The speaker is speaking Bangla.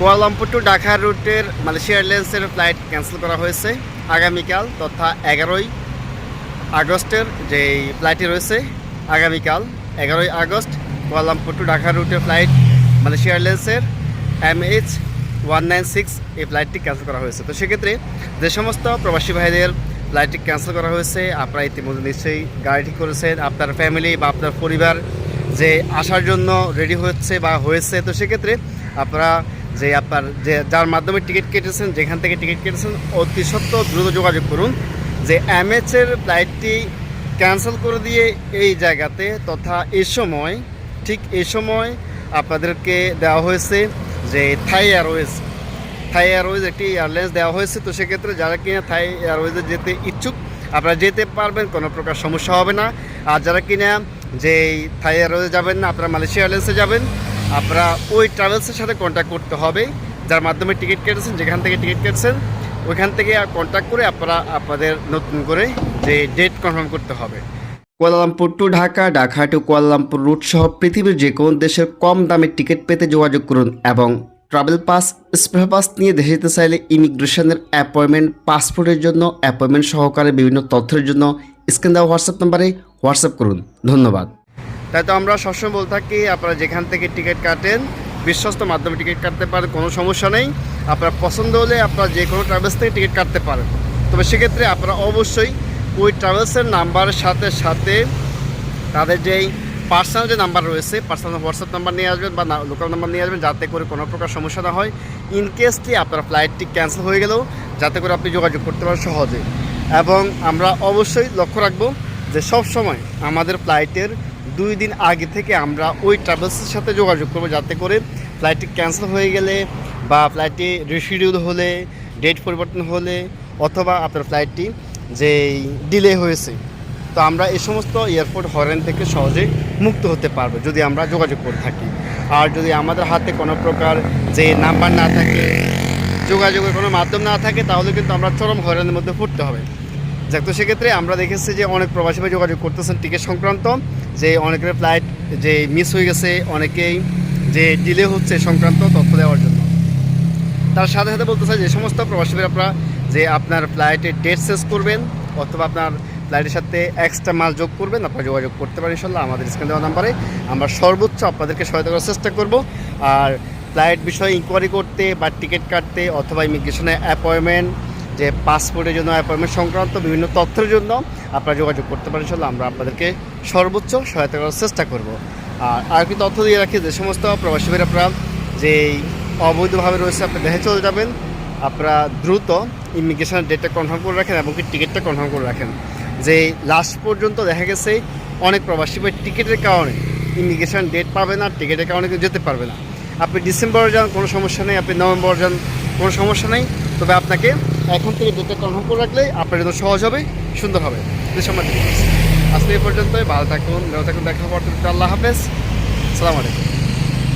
কুয়ালামপুর টু ঢাকা রুটের মালয়েশিয়া এয়ারলাইন্সের ফ্লাইট ক্যান্সেল করা হয়েছে আগামীকাল তথা এগারোই আগস্টের যে ফ্লাইটটি রয়েছে আগামীকাল এগারোই আগস্ট কুয়ালামপুর টু ঢাকা রুটের ফ্লাইট মালয়েশিয়া এয়ারলাইন্সের M H one nine six এই ফ্লাইটটি ক্যান্সেল করা হয়েছে। তো সেক্ষেত্রে যে সমস্ত প্রবাসী ভাইদের ফ্লাইটটি ক্যান্সেল করা হয়েছে, আপনারা ইতিমধ্যে নিশ্চয়ই গাড়ি ঠিক করেছেন। আপনার ফ্যামিলি বা আপনার পরিবার যে আসার জন্য রেডি হচ্ছে বা হয়েছে, তো সেক্ষেত্রে আপনারা যে আপনার যে, যার মাধ্যমে টিকিট কেটেছেন, যেখান থেকে টিকিট কেটেছেন, অতি সত্য দ্রুত যোগাযোগ করুন যে এমএচের ফ্লাইটটি ক্যান্সেল করে দিয়ে এই জায়গাতে তথা এ সময়, ঠিক এই সময় আপনাদেরকে দেওয়া হয়েছে যে থাই এয়ারওয়েজ থাই এয়ারওয়েজ একটি এয়ারলাইন্স দেওয়া হয়েছে, তো সেক্ষেত্রে যারা কিনা থাই এয়ারওয়েজে যেতে ইচ্ছুক, আপনারা যেতে পারবেন, কোনো প্রকার সমস্যা হবে না। আর যারা কিনা যে থাই এয়ারওয়েজে যাবেন না, আপনারা মালয়েশিয়া এয়ারলাইন্সে যাবেন, আপনারা ওই ট্রাভেলসের সাথে কন্ট্যাক্ট করতে হবে। যার মাধ্যমে টিকিট কেটেছেন, যেখান থেকে টিকিট কেটেছেন, ওইখান থেকে কন্ট্যাক্ট করে আপনারা আপনাদের নতুন করে যে ডেট কনফার্ম করতে হবে। Kuala Lumpur to Dhaka Dhaka to Kuala Lumpur route সহ পৃথিবীর যে কোনো দেশের কম দামে টিকিট পেতে যোগাযোগ করুন এবং ট্রাভেল পাস স্পেশাল পাস নিয়ে দেশে যেতে চাইলে ইমিগ্রেশনের অ্যাপয়েন্টমেন্ট পাসপোর্টের জন্য অ্যাপয়েন্টমেন্ট সহকারে বিভিন্ন তথ্যের জন্য স্ক্রিন দেওয়া হোয়াটসঅ্যাপ নাম্বারে হোয়াটসঅ্যাপ করুন। ধন্যবাদ। তাই তো আমরা সবসময় বলে থাকি, আপনারা যেখান থেকে টিকিট কাটেন, বিশ্বস্ত মাধ্যমে টিকিট কাটতে পারেন, কোনো সমস্যা নেই। আপনার পছন্দ হলে আপনারা যে কোনো ট্রাভেলস থেকে টিকিট কাটতে পারেন। তবে সেক্ষেত্রে আপনারা অবশ্যই ওই ট্রাভেলসের নাম্বারের সাথে সাথে তাদের যেই পার্সোনাল যে নাম্বার রয়েছে পার্সোনাল হোয়াটসঅ্যাপ নাম্বার নিয়ে আসবেন বা লোকাল নাম্বার নিয়ে আসবেন, যাতে করে কোনো প্রকার সমস্যা না হয়। ইন কেসলি আপনার ফ্লাইটটি ক্যান্সেল হয়ে গেলেও, যাতে করে আপনি যোগাযোগ করতে পারেন সহজে। এবং আমরা অবশ্যই লক্ষ্য রাখব যে সব সময় আমাদের ফ্লাইটের দুই দিন আগে থেকে আমরা ওই ট্রাভেলসের সাথে যোগাযোগ করব, যাতে করে ফ্লাইটটি ক্যান্সেল হয়ে গেলে বা ফ্লাইটটি রিশিডিউল হলে ডেট পরিবর্তন হলে অথবা আপনার ফ্লাইটটি যে ডিলে হয়েছে। তো আমরা এই সমস্ত এয়ারপোর্ট হরেন থেকে সহজে মুক্ত হতে পারব যদি আমরা যোগাযোগ করে থাকি। আর যদি আমাদের হাতে কোনো প্রকার যে নাম্বার না থাকে যোগাযোগের কোনো মাধ্যম না থাকে, তাহলে কিন্তু আমরা চরম হয়রানির মধ্যে পড়তে হবে। যাক, তো সেক্ষেত্রে আমরা দেখেছি যে অনেক প্রবাসী ভাই যোগাযোগ করতেছেন টিকিট সংক্রান্ত, যে অনেকের ফ্লাইট যে মিস হয়ে গেছে, অনেকেই যে ডিলে হচ্ছে সংক্রান্ত তথ্য দেওয়ার জন্য। তার সাথে সাথে বলতে চাই যে সমস্ত প্রবাসী আপনারা যে আপনার ফ্লাইটের ডেট শেষ করবেন, অথবা আপনার ফ্লাইটের সাথে এক্সট্রা মাল যোগ করবেন, আপনারা যোগাযোগ করতে পারেন ইনশাল্লাহ আমাদের স্ক্রিন দেওয়া নাম্বারে আমরা সর্বোচ্চ আপনাদেরকে সহায়তা করার চেষ্টা করব। আর ফ্লাইট বিষয়ে ইনকোয়ারি করতে বা টিকিট কাটতে অথবা ইমিগ্রেশনে অ্যাপয়েন্টমেন্ট যে পাসপোর্টের জন্য অ্যাপয়েন্টমেন্ট সংক্রান্ত বিভিন্ন তথ্যের জন্য আপনারা যোগাযোগ করতে পারেন ইনশাল্লাহ আমরা আপনাদেরকে সর্বোচ্চ সহায়তা করার চেষ্টা করব। আর আর কি তথ্য দিয়ে রাখি, যে সমস্ত প্রবাসী ভাইরা আপনারা যে অবৈধভাবে রয়েছে, আপনি দেখে চলে যাবেন, আপনারা দ্রুত ইমিগ্রেশনের ডেটটা কনফার্ম করে রাখেন এবং কি টিকিটটা কনফার্ম করে রাখেন। যে লাস্ট পর্যন্ত দেখা গেছে, অনেক প্রবাসী ভাই টিকিটের কারণে ইমিগ্রেশন ডেট পাবে না, টিকিটের কারণে যেতে পারবে না। আপনি ডিসেম্বরে যান, কোনো সমস্যা নেই। আপনি নভেম্বরে যান, কোনো সমস্যা নেই। তবে আপনাকে এখন থেকে ডেটটা কনফার্ম করে রাখলে আপনার জন্য সহজ হবে, সুন্দর হবে। আজকে এই পর্যন্তই। ভালো থাকুন ভালো থাকুন। দেখা পর আল্লাহ হাফেজ। সালাম আলাইকুম।